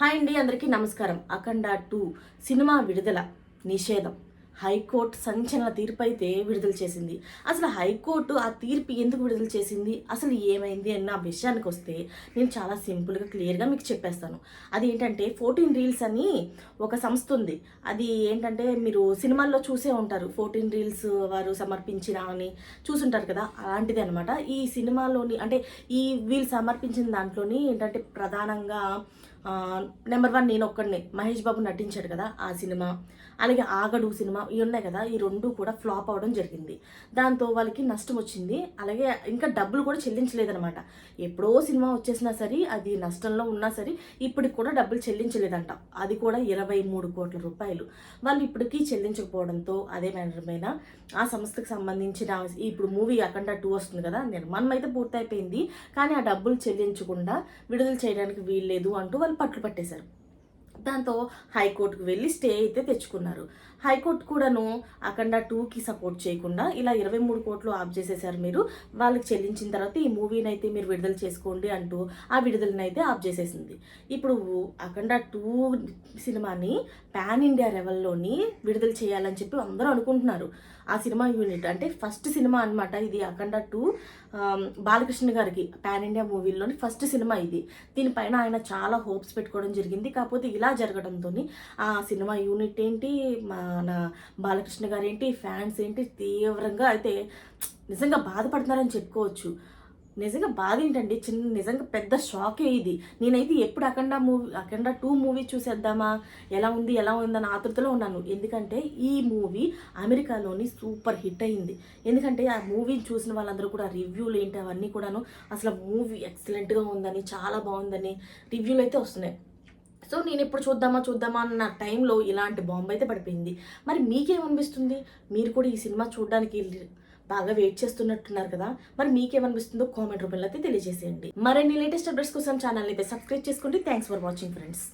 Hi అండి అందరికీ నమస్కారం. అఖండ టూ సినిమా విడుదల నిషేధం. హైకోర్టు సంచలన తీర్పు అయితే విడుదల చేసింది. అసలు హైకోర్టు ఆ తీర్పు ఎందుకు విడుదల చేసింది? అసలు ఏమైంది అన్న విషయానికి వస్తే నేను చాలా సింపుల్గా క్లియర్గా మీకు చెప్పేస్తాను. అది ఏంటంటే ఫోర్టీన్ రీల్స్ అని ఒక సంస్థ ఉంది. అది ఏంటంటే మీరు సినిమాల్లో చూసే ఉంటారు. ఫోర్టీన్ రీల్స్ వారు సమర్పించిన అని చూసుంటారు కదా అలాంటిది అనమాట ఈ సినిమాలోని అంటే ఈ వీళ్ళు సమర్పించిన దాంట్లోని ఏంటంటే ప్రధానంగా నెంబర్ వన్ నేను ఒక్కడినే. మహేష్ బాబు నటించాడు కదా ఆ సినిమా. అలాగే ఆగడు సినిమా ఇవి ఉన్నాయి కదా ఈ రెండు కూడా ఫ్లాప్ అవడం జరిగింది. దాంతో వాళ్ళకి నష్టం వచ్చింది. అలాగే ఇంకా డబ్బులు కూడా చెల్లించలేదనమాట ఎప్పుడో సినిమా వచ్చేసినా సరే అది నష్టంలో ఉన్నా సరే ఇప్పటికి కూడా డబ్బులు చెల్లించలేదంట. అది కూడా ఇరవై మూడు కోట్ల రూపాయలు. వాళ్ళు ఇప్పటికీ చెల్లించకపోవడంతో అదే మీద ఆ సంస్థకు సంబంధించిన ఇప్పుడు మూవీ అఖండ టూ వస్తుంది కదా నిర్మాణం అయితే పూర్తయిపోయింది. కానీ ఆ డబ్బులు చెల్లించకుండా విడుదల చేయడానికి వీల్లేదు అంటూ వాళ్ళు పట్లు పట్టేశారు దాంతో హైకోర్టుకు వెళ్ళి స్టే అయితే తెచ్చుకున్నారు. హైకోర్టు కూడాను అఖండ టూకి సపోర్ట్ చేయకుండా ఇలా ఇరవై మూడు కోట్లు ఆఫ్ చేసేసారు మీరు. వాళ్ళకి చెల్లించిన తర్వాత ఈ మూవీని అయితే మీరు విడుదల చేసుకోండి అంటూ ఆ విడుదలని అయితే ఆఫ్ చేసేసింది. ఇప్పుడు అఖండ టూ సినిమాని పాన్ ఇండియా లెవెల్లోని విడుదల చేయాలని చెప్పి అందరూ అనుకుంటున్నారు. ఆ సినిమా యూనిట్ అంటే ఫస్ట్ సినిమా అనమాట ఇది అఖండ టూ. బాలకృష్ణ గారికి పాన్ ఇండియా మూవీలోని ఫస్ట్ సినిమా ఇది. దీనిపైన ఆయన చాలా హోప్స్ పెట్టుకోవడం జరిగింది. కాకపోతే ఇలా జరగడంతో ఆ సినిమా యూనిట్ ఏంటి మన బాలకృష్ణ గారు ఏంటి ఫ్యాన్స్ ఏంటి తీవ్రంగా అయితే నిజంగా బాధపడుతున్నారని చెప్పుకోవచ్చు. నిజంగా బాధ ఏంటండి? చిన్న నిజంగా పెద్ద షాకే ఇది. నేనైతే ఎప్పుడు Akhanda movie Akhanda two movie చూసేద్దామా? ఎలా ఉంది ఎలా ఉందని ఆతృతలో ఉన్నాను. ఎందుకంటే ఈ మూవీ అమెరికాలోని సూపర్ హిట్ అయింది. ఎందుకంటే ఆ మూవీ చూసిన వాళ్ళందరూ కూడా రివ్యూలు ఏంటి అవన్నీ కూడాను అసలు మూవీ ఎక్సలెంట్గా ఉందని చాలా బాగుందని రివ్యూలు అయితే వస్తున్నాయి. సో నేను ఎప్పుడు చూద్దామా చూద్దామా అన్న టైంలో ఇలాంటి బాంబు అయితే పడిపోయింది. మరి మీకేమనిపిస్తుంది? మీరు కూడా ఈ సినిమా చూడడానికి బాగా వెయిట్ చేస్తున్నట్టున్నారు కదా? మరి మీకేమనిపిస్తుందో కామెంట్ రూపంలో అయితే తెలియజేసేయండి. మరిన్ని లేటెస్ట్ అప్డేట్స్ కోసం ఛానల్ అయితే సబ్స్క్రైబ్ చేసుకోండి. Thanks for watching friends